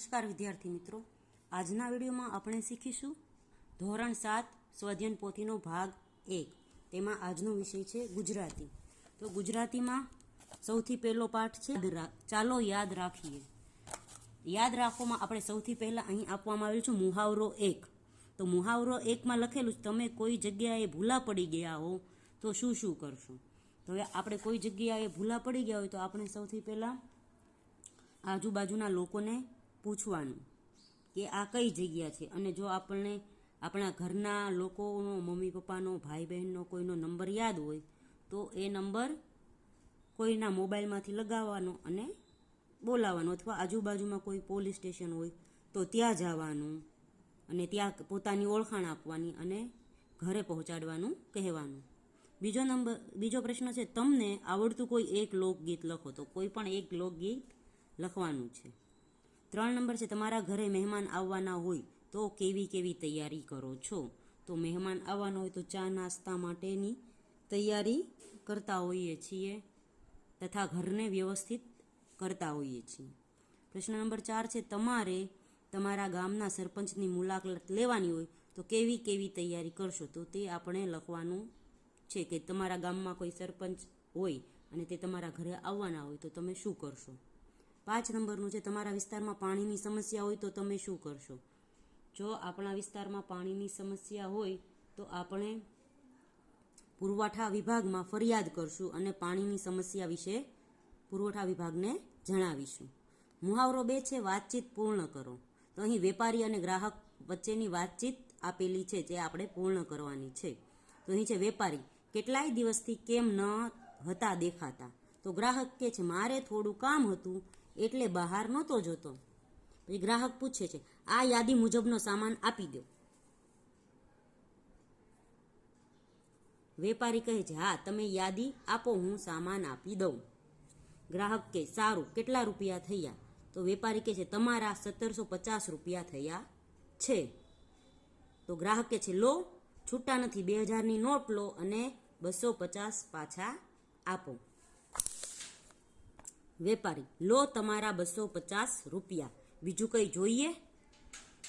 નમસ્કાર વિદ્યાર્થી મિત્રો. આજના વિડીયોમાં આપણે શીખીશું ધોરણ સાત, સ્વધ્યન પોથીનો ભાગ એક તેમાં આજનો વિષય છે ગુજરાતી. તો ગુજરાતીમાં સૌથી પહેલો પાઠ છે ચાલો યાદ રાખીએ. યાદ રાખવામાં આપણે સૌથી પહેલાં અહીં આપવામાં આવેલું છે મુહાવરો એક. તો મુહાવરો એકમાં લખેલું છે, તમે કોઈ જગ્યાએ ભૂલા પડી ગયા હો, તો શું શું કરશું? તો હવે આપણે કોઈ જગ્યાએ ભૂલા પડી ગયા હોય તો આપણે સૌથી પહેલાં આજુબાજુના લોકોને પૂછવાનું કે આ કઈ જગ્યા છે? અને જો આપણને આપણા ઘરના લોકોનો, મમ્મી પપ્પાનો, ભાઈ બહેનનો કોઈનો નંબર યાદ હોય, તો એ નંબર કોઈના મોબાઈલમાંથી લગાવવાનો અને બોલાવવાનો. અથવા આજુબાજુમાં કોઈ પોલીસ સ્ટેશન હોય, તો ત્યાં જવાનું અને ત્યાં પોતાની ઓળખાણ આપવાની અને ઘરે પહોંચાડવાનું કહેવાનું. બીજો નંબર, બીજો પ્રશ્ન છે, તમને આવડતું કોઈ એક લોકગીત લખો. તો કોઈ પણ એક લોકગીત લખવાનું છે. ત્રણ નંબર છે, તમારા ઘરે મહેમાન આવવાના હોય તો કેવી કેવી તૈયારી કરો છો? તો મહેમાન આવવાના હોય તો ચા નાસ્તા માટેની તૈયારી કરતા હોઈએ છીએ તથા ઘરને વ્યવસ્થિત કરતા હોઈએ છીએ. પ્રશ્ન નંબર ચાર છે, તમારે તમારા ગામના સરપંચની મુલાકાત લેવાની હોય તો કેવી કેવી તૈયારી કરશો? તો તે આપણે લખવાનું છે કે તમારા ગામમાં કોઈ સરપંચ હોય અને તે તમારા ઘરે આવવાના હોય તો તમે શું કરશો? પાંચ નંબરનું છે, તમારા વિસ્તારમાં પાણીની સમસ્યા હોય તો તમે શું કરશો? જો આપણા વિસ્તારમાં પાણીની સમસ્યા હોય તો આપણે પુરવઠા વિભાગમાં ફરિયાદ કરશું અને પાણીની સમસ્યા વિશે પુરવઠા વિભાગને જણાવીશું. મુહાવરો બે છે, વાતચીત પૂર્ણ કરો. તો અહીં વેપારી અને ગ્રાહક વચ્ચેની વાતચીત આપેલી છે, જે આપણે પૂર્ણ કરવાની છે. તો અહીં છે, વેપારી, કેટલાય દિવસથી કેમ ન હતા દેખાતા? તો ગ્રાહક કે છે, મારે થોડું કામ હતું એટલે બહાર નહોતો જોતો. પછી ગ્રાહક પૂછે છે, આ યાદી મુજબનો સામાન આપી દો. વેપારી કહે છે, હા, તમે યાદી આપો, હું સામાન આપી દઉં. ગ્રાહક કે, સારું, કેટલા રૂપિયા થયા? તો વેપારી કહે છે, તમારા સત્તરસો પચાસ રૂપિયા થયા છે. તો ગ્રાહક કહે છે, લો, છૂટા નથી, બે હજારની નોટ લો અને બસો પચાસ પાછા આપો. વેપારી, લો તમારા બસો પચાસ રૂપિયા. બીજું કંઈ જોઈએ?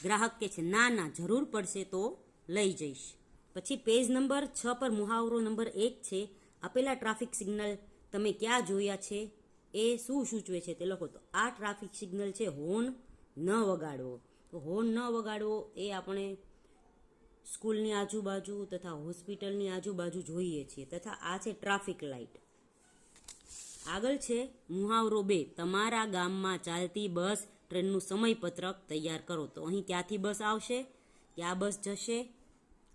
ગ્રાહક કે છે, ના ના, જરૂર પડશે તો લઈ જઈશ. પછી પેજ નંબર છ પર મુહાવરો નંબર એક છે. આપેલા ટ્રાફિક સિગ્નલ તમે ક્યાં જોયા છે? એ શું સૂચવે છે તે લખો. તો આ ટ્રાફિક સિગ્નલ છે, હોર્ન ન વગાડવો. તો હોર્ન ન વગાડવો એ આપણે સ્કૂલની આજુબાજુ તથા હોસ્પિટલની આજુબાજુ જોઈએ છીએ. તથા આ છે ટ્રાફિક લાઇટ. આગળ છે મુહાવરો બે. તમારા ગામમાં ચાલતી બસ ટ્રેનનું સમયપત્રક તૈયાર કરો. તો અહીં ક્યાંથી બસ આવશે? ક્યાં બસ જશે?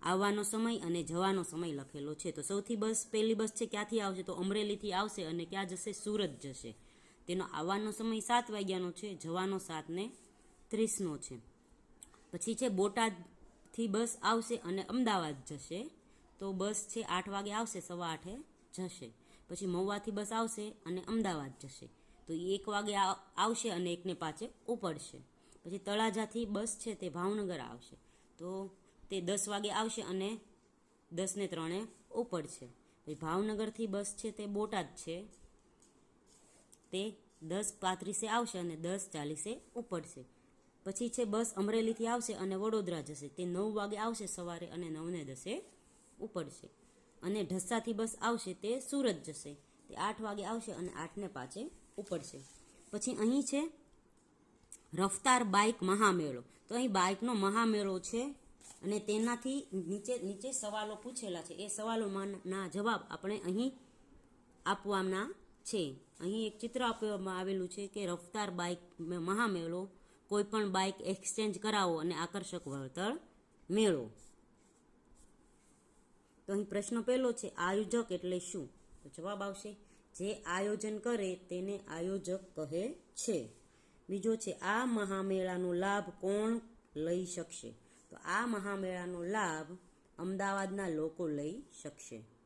આવવાનો સમય અને જવાનો સમય લખેલો છે. તો સૌથી બસ, પહેલી બસ છે, ક્યાંથી આવશે? તો અમરેલીથી આવશે અને ક્યાં જશે? સુરત જશે. તેનો આવવાનો સમય સાત વાગ્યાનો છે, જવાનો સાત ને ત્રીસનો છે. પછી છે, બોટાદથી બસ આવશે અને અમદાવાદ જશે. તો બસ છે, આઠ વાગે આવશે, સવા આઠે જશે. પછી મહુવાથી બસ આવશે અને અમદાવાદ જશે. તો એ એક વાગે આવશે અને એકને પાછે ઉપડશે. પછી તળાજાથી બસ છે તે ભાવનગર આવશે. તો તે દસ વાગે આવશે અને દસને ત્રણે ઉપડશે. પછી ભાવનગરથી બસ છે તે બોટાદ છે. તે દસ પાંત્રીસે આવશે અને દસ ચાલીસે ઉપડશે. પછી છે બસ અમરેલીથી આવશે અને વડોદરા જશે. તે નવ વાગે આવશે સવારે અને નવને દસે ઉપડશે. અને ઢસાથી બસ આવશે તે સુરત જશે. તે આઠ વાગે આવશે અને આઠને પાછે ઉપડશે. પછી અહીં છે રફતાર બાઇક મહામેળો. તો અહીં બાઇકનો મહામેળો છે અને તેનાથી નીચે નીચે સવાલો પૂછેલા છે. એ સવાલોમાંના જવાબ આપણે અહીં આપવાના છે. અહીં એક ચિત્ર આપવામાં આવેલું છે કે રફતાર બાઇક મહામેળો કોઈ પણ બાઇક એક્સચેન્જ કરાવો અને આકર્ષક વળતર મેળવો. તો અહીં પ્રશ્ન પહેલો છે, આયોજક એટલે શું? તો જવાબ આવશે, જે આયોજન કરે તેને આયોજક કહે છે. બીજો છે, આ મહામેળાનો લાભ કોણ લઈ શકશે? તો આ મહામેળાનો લાભ અમદાવાદના લોકો લઈ શકશે.